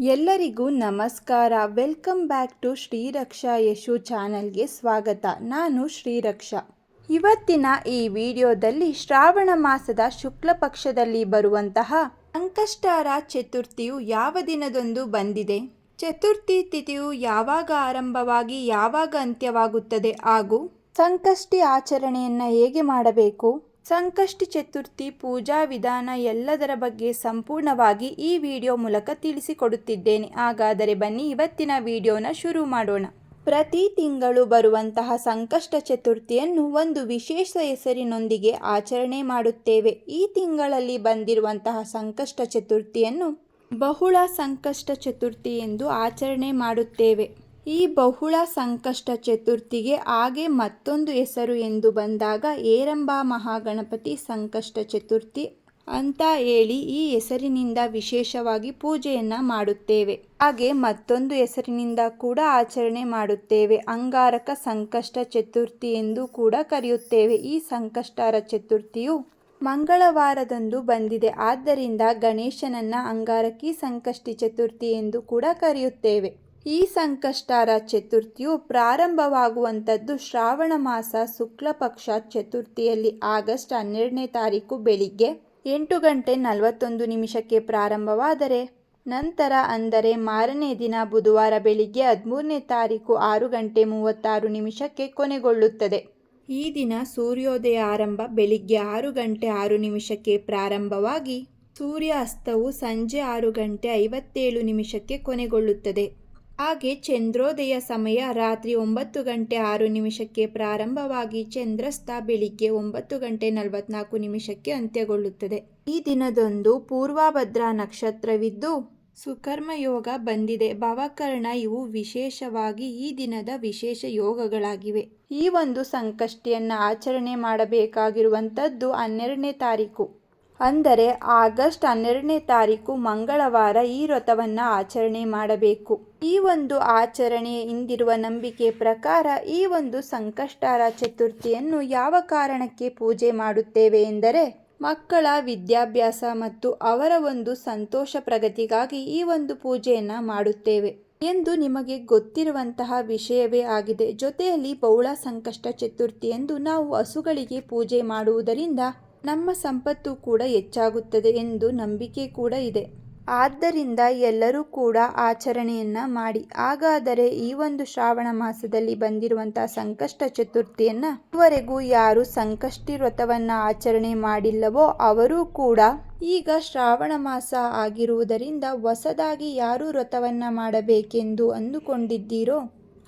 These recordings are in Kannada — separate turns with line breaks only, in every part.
ಎಲ್ಲರಿಗೂ ನಮಸ್ಕಾರ. Welcome back to Shriraksha Yashu ಚಾನಲ್ಗೆ ಸ್ವಾಗತ. ನಾನು ಶ್ರೀರಕ್ಷಾ ಇವತ್ತಿನ ಈ ವಿಡಿಯೋದಲ್ಲಿ ಶ್ರಾವಣ ಮಾಸದ ಶುಕ್ಲ ಪಕ್ಷದಲ್ಲಿ ಬರುವಂತಹ ಸಂಕಷ್ಟಾರ ಚತುರ್ಥಿಯು ಯಾವ ದಿನದಂದು ಬಂದಿದೆ? ಚತುರ್ಥಿ ತಿಥಿಯು ಯಾವಾಗ ಆರಂಭವಾಗಿ ಯಾವಾಗ ಅಂತ್ಯವಾಗುತ್ತದೆ? ಹಾಗೂ ಸಂಕಷ್ಟಿ ಆಚರಣೆಯನ್ನು ಹೇಗೆ ಮಾಡಬೇಕು? ಸಂಕಷ್ಟಿ ಚತುರ್ಥಿ ಪೂಜಾ ವಿಧಾನ ಎಲ್ಲದರ ಬಗ್ಗೆ ಸಂಪೂರ್ಣವಾಗಿ ಈ ವಿಡಿಯೋ ಮೂಲಕ ತಿಳಿಸಿಕೊಡುತ್ತಿದ್ದೇನೆ. ಹಾಗಾದರೆ ಬನ್ನಿ ಇವತ್ತಿನ ವಿಡಿಯೋನ ಶುರು ಮಾಡೋಣ. ಪ್ರತಿ ತಿಂಗಳು ಬರುವಂತಹ ಸಂಕಷ್ಟ ಚತುರ್ಥಿಯನ್ನು ಒಂದು ವಿಶೇಷ ಹೆಸರಿನೊಂದಿಗೆ ಆಚರಣೆ ಮಾಡುತ್ತೇವೆ. ಈ ತಿಂಗಳಲ್ಲಿ ಬಂದಿರುವಂತಹ ಸಂಕಷ್ಟ ಚತುರ್ಥಿಯನ್ನು ಬಹುಳ ಸಂಕಷ್ಟ ಚತುರ್ಥಿ ಎಂದು ಆಚರಣೆ ಮಾಡುತ್ತೇವೆ. ಈ ಬಹುಳ ಸಂಕಷ್ಟ ಚತುರ್ಥಿಗೆ ಹಾಗೆ ಮತ್ತೊಂದು ಹೆಸರು ಎಂದು ಬಂದಾಗ ಏರಂಬ ಮಹಾಗಣಪತಿ ಸಂಕಷ್ಟ ಚತುರ್ಥಿ ಅಂತ ಹೇಳಿ ಈ ಹೆಸರಿನಿಂದ ವಿಶೇಷವಾಗಿ ಪೂಜೆಯನ್ನು ಮಾಡುತ್ತೇವೆ. ಹಾಗೆ ಮತ್ತೊಂದು ಹೆಸರಿನಿಂದ ಕೂಡ ಆಚರಣೆ ಮಾಡುತ್ತೇವೆ. ಅಂಗಾರಕ ಸಂಕಷ್ಟ ಚತುರ್ಥಿ ಎಂದು ಕೂಡ ಕರೆಯುತ್ತೇವೆ. ಈ ಸಂಕಷ್ಟರ ಚತುರ್ಥಿಯು ಮಂಗಳವಾರದಂದು ಬಂದಿದೆ. ಆದ್ದರಿಂದ ಗಣೇಶನನ್ನ ಅಂಗಾರಕಿ ಸಂಕಷ್ಟಿ ಚತುರ್ಥಿ ಎಂದು ಕೂಡ ಕರೆಯುತ್ತೇವೆ. ಈ ಸಂಕಷ್ಟಾರ ಚತುರ್ಥಿಯು ಪ್ರಾರಂಭವಾಗುವಂಥದ್ದು ಶ್ರಾವಣ ಮಾಸ ಶುಕ್ಲ ಪಕ್ಷ ಚತುರ್ಥಿಯಲ್ಲಿ ಆಗಸ್ಟ್ ಹನ್ನೆರಡನೇ ತಾರೀಕು ಬೆಳಿಗ್ಗೆ ಎಂಟು ಗಂಟೆ ನಲವತ್ತೊಂದು ನಿಮಿಷಕ್ಕೆ ಪ್ರಾರಂಭವಾದರೆ ನಂತರ ಅಂದರೆ ಮಾರನೇ ದಿನ ಬುಧವಾರ ಬೆಳಿಗ್ಗೆ ಹದಿಮೂರನೇ ತಾರೀಕು ಆರು ಗಂಟೆ ಮೂವತ್ತಾರು ನಿಮಿಷಕ್ಕೆ ಕೊನೆಗೊಳ್ಳುತ್ತದೆ. ಈ ದಿನ ಸೂರ್ಯೋದಯ ಆರಂಭ ಬೆಳಿಗ್ಗೆ ಆರು ಗಂಟೆ ಆರು ನಿಮಿಷಕ್ಕೆ ಪ್ರಾರಂಭವಾಗಿ ಸೂರ್ಯ ಅಸ್ತವು ಸಂಜೆ ಆರು ಗಂಟೆ ಐವತ್ತೇಳು ನಿಮಿಷಕ್ಕೆ ಕೊನೆಗೊಳ್ಳುತ್ತದೆ. ಹಾಗೆ ಚಂದ್ರೋದಯ ಸಮಯ ರಾತ್ರಿ ಒಂಬತ್ತು ಗಂಟೆ ಆರು ನಿಮಿಷಕ್ಕೆ ಪ್ರಾರಂಭವಾಗಿ ಚಂದ್ರಸ್ಥ ಬೆಳಿಗ್ಗೆ ಒಂಬತ್ತು ಗಂಟೆ ನಲವತ್ನಾಲ್ಕು ನಿಮಿಷಕ್ಕೆ ಅಂತ್ಯಗೊಳ್ಳುತ್ತದೆ. ಈ ದಿನದಂದು ಪೂರ್ವಭದ್ರ ನಕ್ಷತ್ರವಿದ್ದು ಸುಕರ್ಮ ಯೋಗ ಬಂದಿದೆ. ಭವಕರ್ಣ ಇವು ವಿಶೇಷವಾಗಿ ಈ ದಿನದ ವಿಶೇಷ ಯೋಗಗಳಾಗಿವೆ. ಈ ಒಂದು ಸಂಕಷ್ಟಿಯನ್ನು ಆಚರಣೆ ಮಾಡಬೇಕಾಗಿರುವಂಥದ್ದು ಹನ್ನೆರಡನೇ ತಾರೀಕು. ಅಂದರೆ ಆಗಸ್ಟ್ ಹನ್ನೆರಡನೇ ತಾರೀಕು ಮಂಗಳವಾರ ಈ ವ್ರತವನ್ನು ಆಚರಣೆ ಮಾಡಬೇಕು. ಈ ಒಂದು ಆಚರಣೆ ಇಂದಿರುವ ನಂಬಿಕೆ ಪ್ರಕಾರ ಈ ಒಂದು ಸಂಕಷ್ಟಾರ ಚತುರ್ಥಿಯನ್ನು ಯಾವ ಕಾರಣಕ್ಕೆ ಪೂಜೆ ಮಾಡುತ್ತೇವೆ ಎಂದರೆ, ಮಕ್ಕಳ ವಿದ್ಯಾಭ್ಯಾಸ ಮತ್ತು ಅವರ ಒಂದು ಸಂತೋಷ ಪ್ರಗತಿಗಾಗಿ ಈ ಒಂದು ಪೂಜೆಯನ್ನು ಮಾಡುತ್ತೇವೆ ಎಂದು ನಿಮಗೆ ಗೊತ್ತಿರುವಂತಹ ವಿಷಯವೇ ಆಗಿದೆ. ಜೊತೆಯಲ್ಲಿ ಬೌಳ ಸಂಕಷ್ಟ ಚತುರ್ಥಿ ಎಂದು ನಾವು ಹಸುಗಳಿಗೆ ಪೂಜೆ ಮಾಡುವುದರಿಂದ ನಮ್ಮ ಸಂಪತ್ತು ಕೂಡ ಹೆಚ್ಚಾಗುತ್ತದೆ ಎಂದು ನಂಬಿಕೆ ಕೂಡ ಇದೆ. ಆದ್ದರಿಂದ ಎಲ್ಲರೂ ಕೂಡ ಆಚರಣೆಯನ್ನು ಮಾಡಿ. ಹಾಗಾದರೆ ಈ ಒಂದು ಶ್ರಾವಣ ಮಾಸದಲ್ಲಿ ಬಂದಿರುವಂತಹ ಸಂಕಷ್ಟ ಚತುರ್ಥಿಯನ್ನು ಇದುವರೆಗೂ ಯಾರು ಸಂಕಷ್ಟಿ ವ್ರತವನ್ನು ಆಚರಣೆ ಮಾಡಿಲ್ಲವೋ ಅವರೂ ಕೂಡ ಈಗ ಶ್ರಾವಣ ಮಾಸ ಆಗಿರುವುದರಿಂದ ಹೊಸದಾಗಿ ಯಾರು ವ್ರತವನ್ನು ಮಾಡಬೇಕೆಂದು ಅಂದುಕೊಂಡಿದ್ದೀರೋ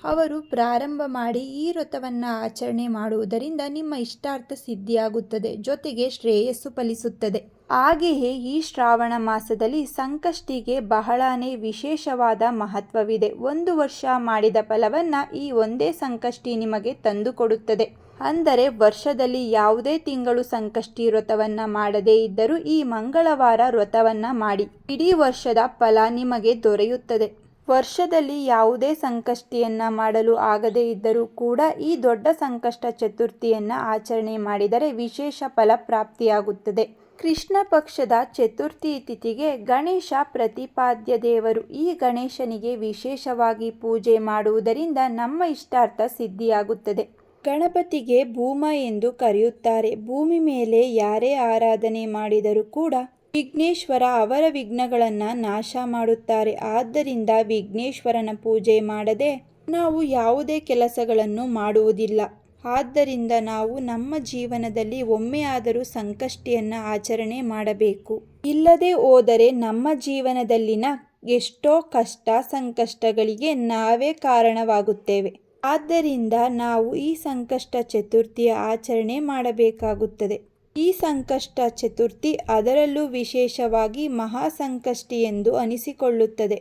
ಅವರು ಪ್ರಾರಂಭ ಮಾಡಿ ಈ ವ್ರತವನ್ನು ಆಚರಣೆ ಮಾಡುವುದರಿಂದ ನಿಮ್ಮ ಇಷ್ಟಾರ್ಥ ಸಿದ್ಧಿಯಾಗುತ್ತದೆ, ಜೊತೆಗೆ ಶ್ರೇಯಸ್ಸು ಫಲಿಸುತ್ತದೆ. ಹಾಗೆಯೇ ಈ ಶ್ರಾವಣ ಮಾಸದಲ್ಲಿ ಸಂಕಷ್ಟಿಗೆ ಬಹಳನೇ ವಿಶೇಷವಾದ ಮಹತ್ವವಿದೆ. ಒಂದು ವರ್ಷ ಮಾಡಿದ ಫಲವನ್ನು ಈ ಒಂದೇ ಸಂಕಷ್ಟಿ ನಿಮಗೆ ತಂದುಕೊಡುತ್ತದೆ. ಅಂದರೆ ವರ್ಷದಲ್ಲಿ ಯಾವುದೇ ತಿಂಗಳು ಸಂಕಷ್ಟಿ ವ್ರತವನ್ನು ಮಾಡದೇ ಇದ್ದರೂ ಈ ಮಂಗಳವಾರ ವ್ರತವನ್ನು ಮಾಡಿ. ಇಡೀ ವರ್ಷದ ಫಲ ನಿಮಗೆ ದೊರೆಯುತ್ತದೆ. ವರ್ಷದಲ್ಲಿ ಯಾವುದೇ ಸಂಕಷ್ಟಿಯನ್ನು ಮಾಡಲು ಆಗದೇ ಇದ್ದರೂ ಕೂಡ ಈ ದೊಡ್ಡ ಸಂಕಷ್ಟ ಚತುರ್ಥಿಯನ್ನು ಆಚರಣೆ ಮಾಡಿದರೆ ವಿಶೇಷ ಫಲ ಪ್ರಾಪ್ತಿಯಾಗುತ್ತದೆ. ಕೃಷ್ಣ ಪಕ್ಷದ ಚತುರ್ಥಿ ತಿಥಿಗೆ ಗಣೇಶ ಪ್ರತಿಪಾದ್ಯ ದೇವರು ಈ ಗಣೇಶನಿಗೆ ವಿಶೇಷವಾಗಿ ಪೂಜೆ ಮಾಡುವುದರಿಂದ ನಮ್ಮ ಇಷ್ಟಾರ್ಥ ಸಿದ್ಧಿಯಾಗುತ್ತದೆ. ಗಣಪತಿಗೆ ಭೂಮ ಎಂದು ಕರೆಯುತ್ತಾರೆ. ಭೂಮಿ ಮೇಲೆ ಯಾರೇ ಆರಾಧನೆ ಮಾಡಿದರೂ ಕೂಡ ವಿಘ್ನೇಶ್ವರ ಅವರ ವಿಘ್ನಗಳನ್ನು ನಾಶ ಮಾಡುತ್ತಾರೆ. ಆದ್ದರಿಂದ ವಿಘ್ನೇಶ್ವರನ ಪೂಜೆ ಮಾಡದೆ ನಾವು ಯಾವುದೇ ಕೆಲಸಗಳನ್ನು ಮಾಡುವುದಿಲ್ಲ. ಆದ್ದರಿಂದ ನಾವು ನಮ್ಮ ಜೀವನದಲ್ಲಿ ಒಮ್ಮೆಯಾದರೂ ಸಂಕಷ್ಟಿಯನ್ನು ಆಚರಣೆ ಮಾಡಬೇಕು. ಇಲ್ಲದೆ ಹೋದರೆ ನಮ್ಮ ಜೀವನದಲ್ಲಿನ ಎಷ್ಟೋ ಕಷ್ಟ ಸಂಕಷ್ಟಗಳಿಗೆ ನಾವೇ ಕಾರಣವಾಗುತ್ತೇವೆ. ಆದ್ದರಿಂದ ನಾವು ಈ ಸಂಕಷ್ಟ ಚತುರ್ಥಿಯ ಆಚರಣೆ ಮಾಡಬೇಕಾಗುತ್ತದೆ. ಈ ಸಂಕಷ್ಟ ಚತುರ್ಥಿ ಅದರಲ್ಲೂ ವಿಶೇಷವಾಗಿ ಮಹಾ ಸಂಕಷ್ಟಿ ಎಂದು ಅನಿಸಿಕೊಳ್ಳುತ್ತದೆ.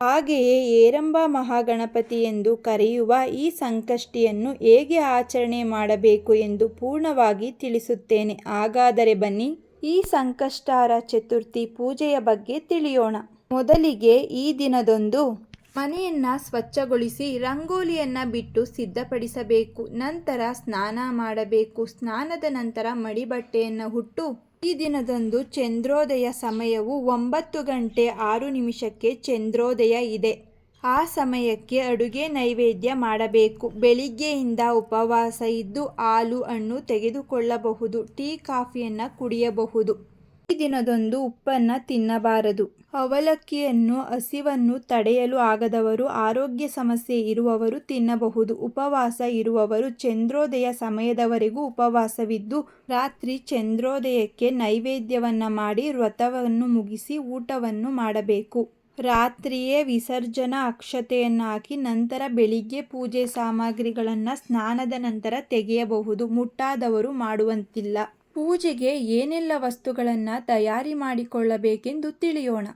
ಹಾಗೆಯೇ ಏರಂಬ ಮಹಾಗಣಪತಿ ಎಂದು ಕರೆಯುವ ಈ ಸಂಕಷ್ಟಿಯನ್ನು ಹೇಗೆ ಆಚರಣೆ ಮಾಡಬೇಕು ಎಂದು ಪೂರ್ಣವಾಗಿ ತಿಳಿಸುತ್ತೇನೆ. ಹಾಗಾದರೆ ಬನ್ನಿ, ಈ ಸಂಕಷ್ಟಾರ ಚತುರ್ಥಿ ಪೂಜೆಯ ಬಗ್ಗೆ ತಿಳಿಯೋಣ. ಮೊದಲಿಗೆ ಈ ದಿನದೊಂದು ಮನೆಯನ್ನು ಸ್ವಚ್ಛಗೊಳಿಸಿ ರಂಗೋಲಿಯನ್ನು ಬಿಟ್ಟು ಸಿದ್ಧಪಡಿಸಬೇಕು. ನಂತರ ಸ್ನಾನ ಮಾಡಬೇಕು. ಸ್ನಾನದ ನಂತರ ಮಡಿಬಟ್ಟೆಯನ್ನು ಹುಟ್ಟು. ಈ ದಿನದಂದು ಚಂದ್ರೋದಯ ಸಮಯವು ಒಂಬತ್ತು ಗಂಟೆ ಆರು ನಿಮಿಷಕ್ಕೆ ಚಂದ್ರೋದಯ ಇದೆ. ಆ ಸಮಯಕ್ಕೆ ಅಡುಗೆ ನೈವೇದ್ಯ ಮಾಡಬೇಕು. ಬೆಳಿಗ್ಗೆಯಿಂದ ಉಪವಾಸ ಇದ್ದು ಹಾಲು ಹಣ್ಣು ತೆಗೆದುಕೊಳ್ಳಬಹುದು. ಟೀ, ಕಾಫಿಯನ್ನು ಕುಡಿಯಬಹುದು. ಈ ದಿನದಂದು ಉಪ್ಪನ್ನು ತಿನ್ನಬಾರದು. ಅವಲಕ್ಕಿಯನ್ನು, ಹಸಿವನ್ನು ತಡೆಯಲು ಆಗದವರು, ಆರೋಗ್ಯ ಸಮಸ್ಯೆ ಇರುವವರು ತಿನ್ನಬಹುದು. ಉಪವಾಸ ಇರುವವರು ಚಂದ್ರೋದಯ ಸಮಯದವರೆಗೂ ಉಪವಾಸವಿದ್ದು, ರಾತ್ರಿ ಚಂದ್ರೋದಯಕ್ಕೆ ನೈವೇದ್ಯವನ್ನು ಮಾಡಿ ವ್ರತವನ್ನು ಮುಗಿಸಿ ಊಟವನ್ನು ಮಾಡಬೇಕು. ರಾತ್ರಿಯೇ ವಿಸರ್ಜನಾ ಅಕ್ಷತೆಯನ್ನು ಹಾಕಿ ನಂತರ ಬೆಳಿಗ್ಗೆ ಪೂಜೆ ಸಾಮಗ್ರಿಗಳನ್ನು ಸ್ನಾನದ ನಂತರ ತೆಗೆಯಬಹುದು. ಮುಟ್ಟಾದವರು ಮಾಡುವಂತಿಲ್ಲ. ಪೂಜೆಗೆ ಏನೆಲ್ಲ ವಸ್ತುಗಳನ್ನು ತಯಾರಿ ಮಾಡಿಕೊಳ್ಳಬೇಕೆಂದು ತಿಳಿಯೋಣ.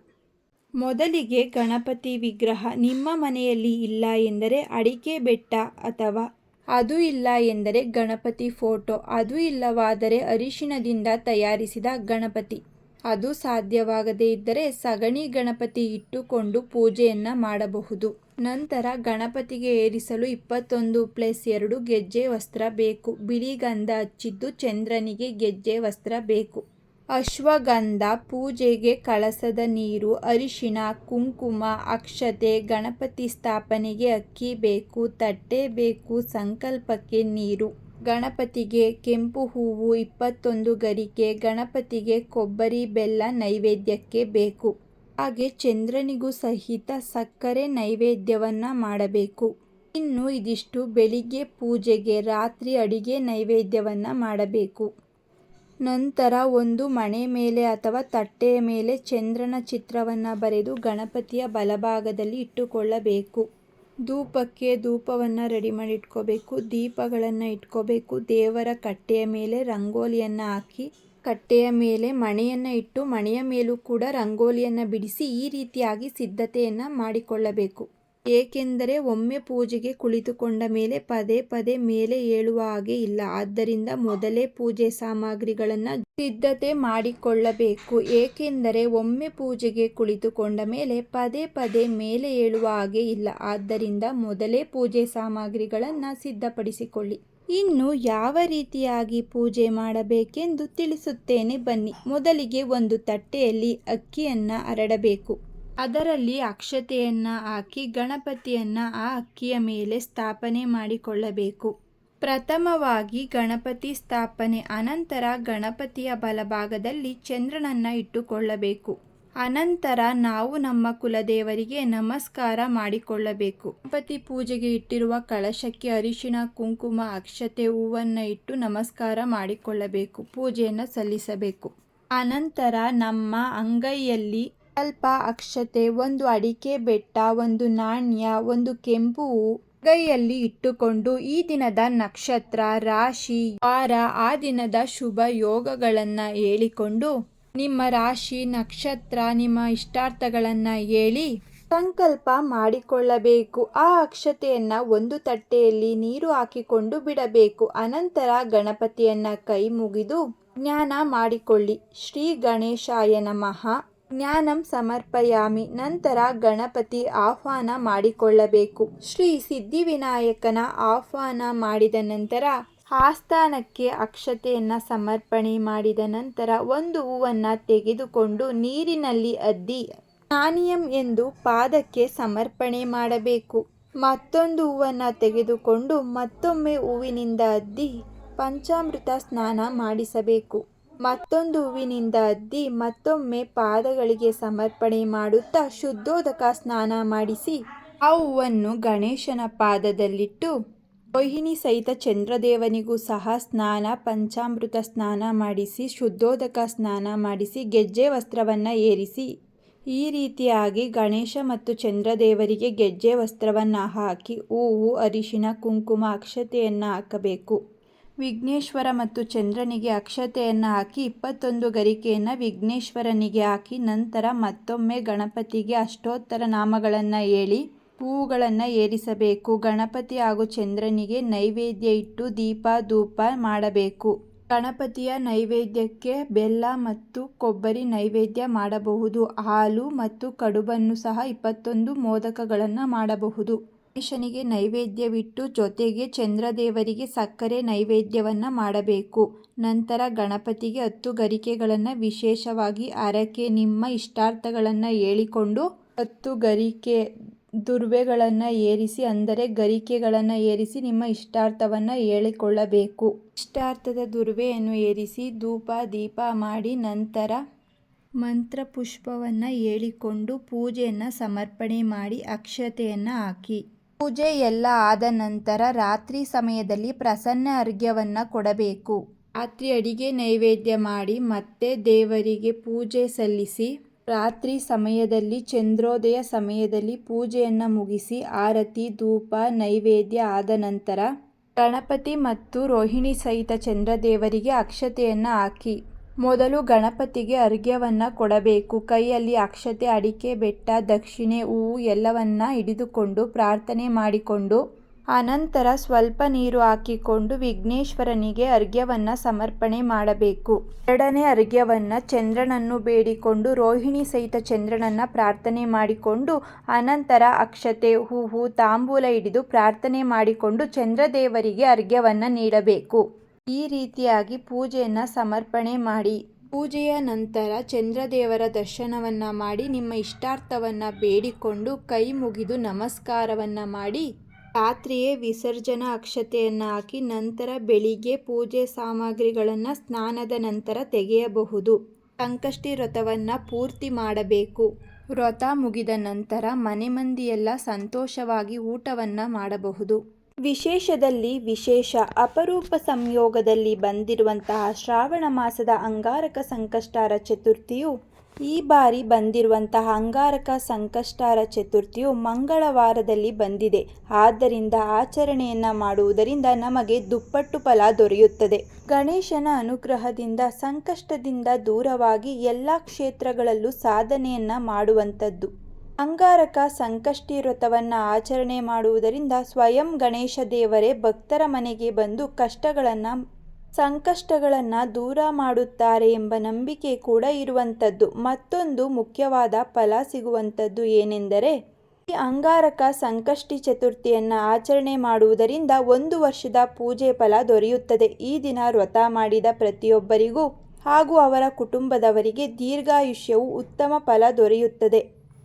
ಮೊದಲಿಗೆ ಗಣಪತಿ ವಿಗ್ರಹ ನಿಮ್ಮ ಮನೆಯಲ್ಲಿ ಇಲ್ಲ ಎಂದರೆ ಅಡಿಕೆ ಬೆಟ್ಟ ಅಥವಾ ಅದು ಇಲ್ಲ ಎಂದರೆ ಗಣಪತಿ ಫೋಟೋ, ಅದು ಇಲ್ಲವಾದರೆ ಅರಿಶಿಣದಿಂದ ತಯಾರಿಸಿದ ಗಣಪತಿ. ಅದು ಸಾಧ್ಯವಾಗದೇ ಇದ್ದರೆ ಸಗಣಿ ಗಣಪತಿ ಇಟ್ಟುಕೊಂಡು ಪೂಜೆಯನ್ನು ಮಾಡಬಹುದು. ನಂತರ ಗಣಪತಿಗೆ ಏರಿಸಲು ಇಪ್ಪತ್ತೊಂದು ಪ್ಲಸ್ ಎರಡು ಗೆಜ್ಜೆ ವಸ್ತ್ರ ಬೇಕು. ಬಿಳಿ ಗಂಧ ಹಚ್ಚಿದ್ದು ಚಂದ್ರನಿಗೆ ಗೆಜ್ಜೆ ವಸ್ತ್ರ ಬೇಕು. ಅಶ್ವಗಂಧ ಪೂಜೆಗೆ ಕಳಸದ ನೀರು, ಅರಿಶಿಣ, ಕುಂಕುಮ, ಅಕ್ಷತೆ, ಗಣಪತಿ ಸ್ಥಾಪನೆಗೆ ಅಕ್ಕಿ ಬೇಕು, ತಟ್ಟೆ ಬೇಕು, ಸಂಕಲ್ಪಕ್ಕೆ ನೀರು. ಗಣಪತಿಗೆ ಕೆಂಪು ಹೂವು ಇಪ್ಪತ್ತೊಂದು ಗರಿಕೆ, ಗಣಪತಿಗೆ ಕೊಬ್ಬರಿ, ಬೆಲ್ಲ ನೈವೇದ್ಯಕ್ಕೆ ಬೇಕು. ಹಾಗೆ ಚಂದ್ರನಿಗೂ ಸಹಿತ ಸಕ್ಕರೆ ನೈವೇದ್ಯವನ್ನು ಮಾಡಬೇಕು. ಇನ್ನು ಇದಿಷ್ಟು ಬೆಳಿಗ್ಗೆ ಪೂಜೆಗೆ ರಾತ್ರಿ ಅಡಿಗೆ ನೈವೇದ್ಯವನ್ನು ಮಾಡಬೇಕು. ನಂತರ ಒಂದು ಮಣೆ ಮೇಲೆ ಅಥವಾ ತಟ್ಟೆಯ ಮೇಲೆ ಚಂದ್ರನ ಚಿತ್ರವನ್ನು ಬರೆದು ಗಣಪತಿಯ ಬಲಭಾಗದಲ್ಲಿ ಇಟ್ಟುಕೊಳ್ಳಬೇಕು. ಧೂಪಕ್ಕೆ ಧೂಪವನ್ನು ರೆಡಿ ಮಾಡಿ ಇಟ್ಕೋಬೇಕು ದೀಪಗಳನ್ನು ಇಟ್ಕೋಬೇಕು. ದೇವರ ಕಟ್ಟೆಯ ಮೇಲೆ ರಂಗೋಲಿಯನ್ನು ಹಾಕಿ ಕಟ್ಟೆಯ ಮೇಲೆ ಮಣೆಯನ್ನು ಇಟ್ಟು ಮಣೆಯ ಮೇಲೂ ಕೂಡ ರಂಗೋಲಿಯನ್ನು ಬಿಡಿಸಿ ಈ ರೀತಿಯಾಗಿ ಸಿದ್ಧತೆಯನ್ನು ಮಾಡಿಕೊಳ್ಳಬೇಕು. ಏಕೆಂದರೆ ಒಮ್ಮೆ ಪೂಜೆಗೆ ಕುಳಿತುಕೊಂಡ ಮೇಲೆ ಪದೇ ಪದೇ ಮೇಲೆ ಏಳುವ ಹಾಗೆ ಇಲ್ಲ. ಆದ್ದರಿಂದ ಮೊದಲೇ ಪೂಜೆ ಸಾಮಗ್ರಿಗಳನ್ನು ಸಿದ್ಧತೆ ಮಾಡಿಕೊಳ್ಳಬೇಕು. ಏಕೆಂದರೆ ಒಮ್ಮೆ ಪೂಜೆಗೆ ಕುಳಿತುಕೊಂಡ ಮೇಲೆ ಪದೇ ಪದೇ ಮೇಲೆ ಏಳುವ ಹಾಗೆ ಇಲ್ಲ. ಆದ್ದರಿಂದ ಮೊದಲೇ ಪೂಜೆ ಸಾಮಗ್ರಿಗಳನ್ನು ಸಿದ್ಧಪಡಿಸಿಕೊಳ್ಳಿ. ಇನ್ನು ಯಾವ ರೀತಿಯಾಗಿ ಪೂಜೆ ಮಾಡಬೇಕೆಂದು ತಿಳಿಸುತ್ತೇನೆ ಬನ್ನಿ. ಮೊದಲಿಗೆ ಒಂದು ತಟ್ಟೆಯಲ್ಲಿ ಅಕ್ಕಿಯನ್ನು ಹರಡಬೇಕು. ಅದರಲ್ಲಿ ಅಕ್ಷತೆಯನ್ನು ಹಾಕಿ ಗಣಪತಿಯನ್ನು ಆ ಅಕ್ಕಿಯ ಮೇಲೆ ಸ್ಥಾಪನೆ ಮಾಡಿಕೊಳ್ಳಬೇಕು. ಪ್ರಥಮವಾಗಿ ಗಣಪತಿ ಸ್ಥಾಪನೆ ಅನಂತರ ಗಣಪತಿಯ ಬಲಭಾಗದಲ್ಲಿ ಚಂದ್ರನನ್ನು ಇಟ್ಟುಕೊಳ್ಳಬೇಕು. ಅನಂತರ ನಾವು ನಮ್ಮ ಕುಲದೇವರಿಗೆ ನಮಸ್ಕಾರ ಮಾಡಿಕೊಳ್ಳಬೇಕು. ಗಣಪತಿ ಪೂಜೆಗೆ ಇಟ್ಟಿರುವ ಕಳಶಕ್ಕೆ ಅರಿಶಿಣ, ಕುಂಕುಮ, ಅಕ್ಷತೆ ಹೂವನ್ನು ಇಟ್ಟು ನಮಸ್ಕಾರ ಮಾಡಿಕೊಳ್ಳಬೇಕು, ಪೂಜೆಯನ್ನು ಸಲ್ಲಿಸಬೇಕು. ಅನಂತರ ನಮ್ಮ ಅಂಗೈಯಲ್ಲಿ ಸ್ವಲ್ಪ ಅಕ್ಷತೆ, ಒಂದು ಅಡಿಕೆ ಬೆಟ್ಟ, ಒಂದು ನಾಣ್ಯ, ಒಂದು ಕೆಂಪು ಕೈಯಲ್ಲಿ ಇಟ್ಟುಕೊಂಡು ಈ ದಿನದ ನಕ್ಷತ್ರ, ರಾಶಿ, ವಾರ, ಆ ದಿನದ ಶುಭ ಯೋಗಗಳನ್ನು ಹೇಳಿಕೊಂಡು ನಿಮ್ಮ ರಾಶಿ, ನಕ್ಷತ್ರ, ನಿಮ್ಮ ಇಷ್ಟಾರ್ಥಗಳನ್ನು ಹೇಳಿ ಸಂಕಲ್ಪ ಮಾಡಿಕೊಳ್ಳಬೇಕು. ಆ ಅಕ್ಷತೆಯನ್ನು ಒಂದು ತಟ್ಟೆಯಲ್ಲಿ ನೀರು ಹಾಕಿಕೊಂಡು ಬಿಡಬೇಕು. ಅನಂತರ ಗಣಪತಿಯನ್ನ ಕೈ ಮುಗಿದು ಜ್ಞಾನ ಮಾಡಿಕೊಳ್ಳಿ. ಶ್ರೀ ಗಣೇಶಾಯ ನಮಃ. ಜ್ಞಾನಂ ಸಮರ್ಪಯಾಮಿ. ನಂತರ ಗಣಪತಿ ಆಹ್ವಾನ ಮಾಡಿಕೊಳ್ಳಬೇಕು. ಶ್ರೀ ಸಿದ್ಧಿವಿನಾಯಕನ ಆಹ್ವಾನ ಮಾಡಿದ ನಂತರ ಆಸ್ಥಾನಕ್ಕೆ ಅಕ್ಷತೆಯನ್ನು ಸಮರ್ಪಣೆ ಮಾಡಿದ ನಂತರ ಒಂದು ಹೂವನ್ನು ತೆಗೆದುಕೊಂಡು ನೀರಿನಲ್ಲಿ ಅದ್ದಿ ನಾನಿಯಂ ಎಂದು ಪಾದಕ್ಕೆ ಸಮರ್ಪಣೆ ಮಾಡಬೇಕು. ಮತ್ತೊಂದು ಹೂವನ್ನು ತೆಗೆದುಕೊಂಡು ಮತ್ತೊಮ್ಮೆ ಹೂವಿನಿಂದ ಅದ್ದಿ ಪಂಚಾಮೃತ ಸ್ನಾನ ಮಾಡಿಸಬೇಕು. ಮತ್ತೊಂದು ಹೂವಿನಿಂದ ಅದ್ದಿ ಮತ್ತೊಮ್ಮೆ ಪಾದಗಳಿಗೆ ಸಮರ್ಪಣೆ ಮಾಡುತ್ತಾ ಶುದ್ಧೋದಕ ಸ್ನಾನ ಮಾಡಿಸಿ, ಆ ಹೂವನ್ನು ಗಣೇಶನ ಪಾದದಲ್ಲಿಟ್ಟು ರೋಹಿಣಿ ಸಹಿತ ಚಂದ್ರದೇವನಿಗೂ ಸಹ ಸ್ನಾನ, ಪಂಚಾಮೃತ ಸ್ನಾನ ಮಾಡಿಸಿ, ಶುದ್ಧೋದಕ ಸ್ನಾನ ಮಾಡಿಸಿ, ಗೆಜ್ಜೆ ವಸ್ತ್ರವನ್ನು ಏರಿಸಿ, ಈ ರೀತಿಯಾಗಿ ಗಣೇಶ ಮತ್ತು ಚಂದ್ರದೇವರಿಗೆ ಗೆಜ್ಜೆ ವಸ್ತ್ರವನ್ನು ಹಾಕಿ, ಹೂವು, ಅರಿಶಿನ, ಕುಂಕುಮ, ಅಕ್ಷತೆಯನ್ನು ಹಾಕಬೇಕು. ವಿಘ್ನೇಶ್ವರ ಮತ್ತು ಚಂದ್ರನಿಗೆ ಅಕ್ಷತೆಯನ್ನು ಹಾಕಿ ಇಪ್ಪತ್ತೊಂದು ಗರಿಕೆಯನ್ನು ವಿಘ್ನೇಶ್ವರನಿಗೆ ಹಾಕಿ ನಂತರ ಮತ್ತೊಮ್ಮೆ ಗಣಪತಿಗೆ ಅಷ್ಟೋತ್ತರ ನಾಮಗಳನ್ನು ಹೇಳಿ ಹೂವುಗಳನ್ನು ಏರಿಸಬೇಕು. ಗಣಪತಿ ಹಾಗೂ ಚಂದ್ರನಿಗೆ ನೈವೇದ್ಯ ಇಟ್ಟು ದೀಪ ಧೂಪ ಮಾಡಬೇಕು. ಗಣಪತಿಯ ನೈವೇದ್ಯಕ್ಕೆ ಬೆಲ್ಲ ಮತ್ತು ಕೊಬ್ಬರಿ ನೈವೇದ್ಯ ಮಾಡಬಹುದು. ಹಾಲು ಮತ್ತು ಕಡುಬನ್ನು ಸಹ ಇಪ್ಪತ್ತೊಂದು ಮೋದಕಗಳನ್ನು ಮಾಡಬಹುದು. ಗಣೇಶನಿಗೆ ನೈವೇದ್ಯವಿಟ್ಟು ಜೊತೆಗೆ ಚಂದ್ರದೇವರಿಗೆ ಸಕ್ಕರೆ ನೈವೇದ್ಯವನ್ನು ಮಾಡಬೇಕು. ನಂತರ ಗಣಪತಿಗೆ ಹತ್ತು ಗರಿಕೆಗಳನ್ನು ವಿಶೇಷವಾಗಿ ಹರಕೆ ನಿಮ್ಮ ಇಷ್ಟಾರ್ಥಗಳನ್ನು ಹೇಳಿಕೊಂಡು ಹತ್ತು ಗರಿಕೆ ದುರ್ವೆಗಳನ್ನು ಏರಿಸಿ, ಅಂದರೆ ಗರಿಕೆಗಳನ್ನು ಏರಿಸಿ ನಿಮ್ಮ ಇಷ್ಟಾರ್ಥವನ್ನು ಹೇಳಿಕೊಳ್ಳಬೇಕು. ಇಷ್ಟಾರ್ಥದ ದುರ್ವೆಯನ್ನು ಏರಿಸಿ ಧೂಪ, ದೀಪ ಮಾಡಿ ನಂತರ ಮಂತ್ರ ಪುಷ್ಪವನ್ನು ಹೇಳಿಕೊಂಡು ಪೂಜೆಯನ್ನು ಸಮರ್ಪಣೆ ಮಾಡಿ ಅಕ್ಷತೆಯನ್ನು ಹಾಕಿ. ಪೂಜೆ ಎಲ್ಲ ಆದ ನಂತರ ರಾತ್ರಿ ಸಮಯದಲ್ಲಿ ಪ್ರಸನ್ನ ಅರ್ಘ್ಯವನ್ನು ಕೊಡಬೇಕು. ರಾತ್ರಿ ಅಡಿಗೆ ನೈವೇದ್ಯ ಮಾಡಿ ಮತ್ತೆ ದೇವರಿಗೆ ಪೂಜೆ ಸಲ್ಲಿಸಿ, ರಾತ್ರಿ ಸಮಯದಲ್ಲಿ ಚಂದ್ರೋದಯ ಸಮಯದಲ್ಲಿ ಪೂಜೆಯನ್ನು ಮುಗಿಸಿ, ಆರತಿ, ಧೂಪ, ನೈವೇದ್ಯ ಆದ ನಂತರ ಗಣಪತಿ ಮತ್ತು ರೋಹಿಣಿ ಸಹಿತ ಚಂದ್ರದೇವರಿಗೆ ಅಕ್ಷತೆಯನ್ನು ಹಾಕಿ. ಮೊದಲು ಗಣಪತಿಗೆ ಅರ್ಘ್ಯವನ್ನು ಕೊಡಬೇಕು. ಕೈಯಲ್ಲಿ ಅಕ್ಷತೆ, ಅಡಿಕೆ, ಬೆಟ್ಟ, ದಕ್ಷಿಣೆ, ಹೂವು ಎಲ್ಲವನ್ನ ಹಿಡಿದುಕೊಂಡು ಪ್ರಾರ್ಥನೆ ಮಾಡಿಕೊಂಡು ಅನಂತರ ಸ್ವಲ್ಪ ನೀರು ಹಾಕಿಕೊಂಡು ವಿಘ್ನೇಶ್ವರನಿಗೆ ಅರ್ಘ್ಯವನ್ನು ಸಮರ್ಪಣೆ ಮಾಡಬೇಕು. ಎರಡನೇ ಅರ್ಘ್ಯವನ್ನು ಚಂದ್ರನನ್ನು ಬೇಡಿಕೊಂಡು, ರೋಹಿಣಿ ಸಹಿತ ಚಂದ್ರನನ್ನು ಪ್ರಾರ್ಥನೆ ಮಾಡಿಕೊಂಡು ಅನಂತರ ಅಕ್ಷತೆ, ಹೂವು, ತಾಂಬೂಲ ಹಿಡಿದು ಪ್ರಾರ್ಥನೆ ಮಾಡಿಕೊಂಡು ಚಂದ್ರದೇವರಿಗೆ ಅರ್ಘ್ಯವನ್ನು ನೀಡಬೇಕು. ಈ ರೀತಿಯಾಗಿ ಪೂಜೆಯನ್ನು ಸಮರ್ಪಣೆ ಮಾಡಿ. ಪೂಜೆಯ ನಂತರ ಚಂದ್ರದೇವರ ದರ್ಶನವನ್ನು ಮಾಡಿ, ನಿಮ್ಮ ಇಷ್ಟಾರ್ಥವನ್ನು ಬೇಡಿಕೊಂಡು ಕೈ ಮುಗಿದು ನಮಸ್ಕಾರವನ್ನು ಮಾಡಿ, ರಾತ್ರಿಯೇ ವಿಸರ್ಜನಾ ಅಕ್ಷತೆಯನ್ನು ಹಾಕಿ ನಂತರ ಬೆಳಿಗ್ಗೆ ಪೂಜೆ ಸಾಮಗ್ರಿಗಳನ್ನು ಸ್ನಾನದ ನಂತರ ತೆಗೆಯಬಹುದು. ಸಂಕಷ್ಟಿ ವ್ರತವನ್ನು ಪೂರ್ತಿ ಮಾಡಬೇಕು. ವ್ರತ ಮುಗಿದ ನಂತರ ಮನೆ ಮಂದಿಯೆಲ್ಲ ಸಂತೋಷವಾಗಿ ಊಟವನ್ನು ಮಾಡಬಹುದು. ವಿಶೇಷದಲ್ಲಿ ವಿಶೇಷ ಅಪರೂಪ ಸಂಯೋಗದಲ್ಲಿ ಬಂದಿರುವಂತಹ ಶ್ರಾವಣ ಮಾಸದ ಅಂಗಾರಕ ಸಂಕಷ್ಟಾರ ಚತುರ್ಥಿಯು, ಈ ಬಾರಿ ಬಂದಿರುವಂತಹ ಅಂಗಾರಕ ಸಂಕಷ್ಟಾರ ಚತುರ್ಥಿಯು ಮಂಗಳವಾರದಲ್ಲಿ ಬಂದಿದೆ. ಆದ್ದರಿಂದ ಆಚರಣೆಯನ್ನು ಮಾಡುವುದರಿಂದ ನಮಗೆ ದುಪ್ಪಟ್ಟು ಫಲ ದೊರೆಯುತ್ತದೆ. ಗಣೇಶನ ಅನುಗ್ರಹದಿಂದ, ಸಂಕಷ್ಟದಿಂದ ದೂರವಾಗಿ ಎಲ್ಲ ಕ್ಷೇತ್ರಗಳಲ್ಲೂ ಸಾಧನೆಯನ್ನ ಮಾಡುವಂಥದ್ದು. ಅಂಗಾರಕ ಸಂಕಷ್ಟಿ ವ್ರತವನ್ನು ಆಚರಣೆ ಮಾಡುವುದರಿಂದ ಸ್ವಯಂ ಗಣೇಶ ದೇವರೇ ಭಕ್ತರ ಮನೆಗೆ ಬಂದು ಕಷ್ಟಗಳನ್ನು, ಸಂಕಷ್ಟಗಳನ್ನು ದೂರ ಮಾಡುತ್ತಾರೆ ಎಂಬ ನಂಬಿಕೆ ಕೂಡ ಇರುವಂಥದ್ದು. ಮತ್ತೊಂದು ಮುಖ್ಯವಾದ ಫಲ ಸಿಗುವಂಥದ್ದು ಏನೆಂದರೆ, ಈ ಅಂಗಾರಕ ಸಂಕಷ್ಟಿ ಚತುರ್ಥಿಯನ್ನು ಆಚರಣೆ ಮಾಡುವುದರಿಂದ ಒಂದು ವರ್ಷದ ಪೂಜೆ ಫಲ ದೊರೆಯುತ್ತದೆ. ಈ ದಿನ ವ್ರತ ಮಾಡಿದ ಪ್ರತಿಯೊಬ್ಬರಿಗೂ ಹಾಗೂ ಅವರ ಕುಟುಂಬದವರಿಗೆ ದೀರ್ಘಾಯುಷ್ಯವು ಉತ್ತಮ ಫಲ ದೊರೆಯುತ್ತದೆ.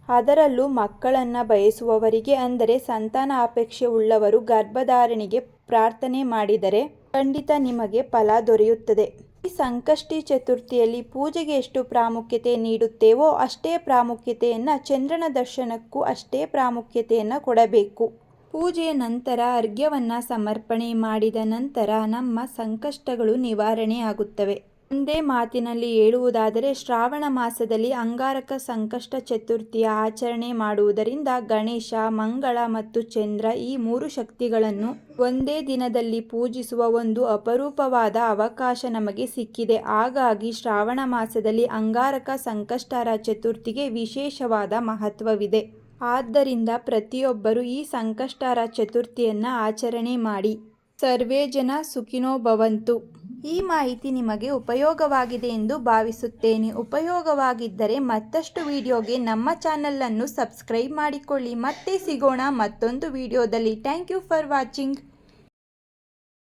ಅದರಲ್ಲೂ ಮಕ್ಕಳನ್ನು ಬಯಸುವವರಿಗೆ ಅಂದರೆ ಸಂತಾನ ಅಪೇಕ್ಷೆ ಉಳ್ಳವರು ಗರ್ಭಧಾರಣೆಗೆ ಪ್ರಾರ್ಥನೆ ಮಾಡಿದರೆ ಖಂಡಿತ ನಿಮಗೆ ಫಲ ದೊರೆಯುತ್ತದೆ. ಈ ಸಂಕಷ್ಟಿ ಚತುರ್ಥಿಯಲ್ಲಿ ಪೂಜೆಗೆ ಎಷ್ಟು ಪ್ರಾಮುಖ್ಯತೆ ನೀಡುತ್ತೇವೋ ಅಷ್ಟೇ ಪ್ರಾಮುಖ್ಯತೆಯನ್ನು ಚಂದ್ರನ ದರ್ಶನಕ್ಕೂ ಅಷ್ಟೇ ಪ್ರಾಮುಖ್ಯತೆಯನ್ನು ಕೊಡಬೇಕು. ಪೂಜೆಯ ನಂತರ ಅರ್ಘ್ಯವನ್ನು ಸಮರ್ಪಣೆ ಮಾಡಿದ ನಂತರ ನಮ್ಮ ಸಂಕಷ್ಟಗಳು ನಿವಾರಣೆ ಆಗುತ್ತವೆ ಒಂದೇ ಮಾತಿನಲ್ಲಿ ಹೇಳುವುದಾದರೆ, ಶ್ರಾವಣ ಮಾಸದಲ್ಲಿ ಅಂಗಾರಕ ಸಂಕಷ್ಟ ಚತುರ್ಥಿಯ ಆಚರಣೆ ಮಾಡುವುದರಿಂದ ಗಣೇಶ, ಮಂಗಳ ಮತ್ತು ಚಂದ್ರ ಈ ಮೂರು ಶಕ್ತಿಗಳನ್ನು ಒಂದೇ ದಿನದಲ್ಲಿ ಪೂಜಿಸುವ ಒಂದು ಅಪರೂಪವಾದ ಅವಕಾಶ ನಮಗೆ ಸಿಕ್ಕಿದೆ. ಹಾಗಾಗಿ ಶ್ರಾವಣ ಮಾಸದಲ್ಲಿ ಅಂಗಾರಕ ಸಂಕಷ್ಟರ ಚತುರ್ಥಿಗೆ ವಿಶೇಷವಾದ ಮಹತ್ವವಿದೆ. ಆದ್ದರಿಂದ ಪ್ರತಿಯೊಬ್ಬರು ಈ ಸಂಕಷ್ಟರ ಚತುರ್ಥಿಯನ್ನು ಆಚರಣೆ ಮಾಡಿ. ಸರ್ವೇ ಜನ ಸುಖಿನೋ ಭವಂತು. ಈ ಮಾಹಿತಿ ನಿಮಗೆ ಉಪಯೋಗವಾಗಿದೆ ಎಂದು ಭಾವಿಸುತ್ತೇನೆ. ಉಪಯೋಗವಾಗಿದ್ದರೆ ಮತ್ತಷ್ಟು ವಿಡಿಯೋಗೆ ನಮ್ಮ ಚಾನಲನ್ನು ಸಬ್ಸ್ಕ್ರೈಬ್ ಮಾಡಿಕೊಳ್ಳಿ. ಮತ್ತೆ ಸಿಗೋಣ ಮತ್ತೊಂದು ವಿಡಿಯೋದಲ್ಲಿ. Thank you for watching.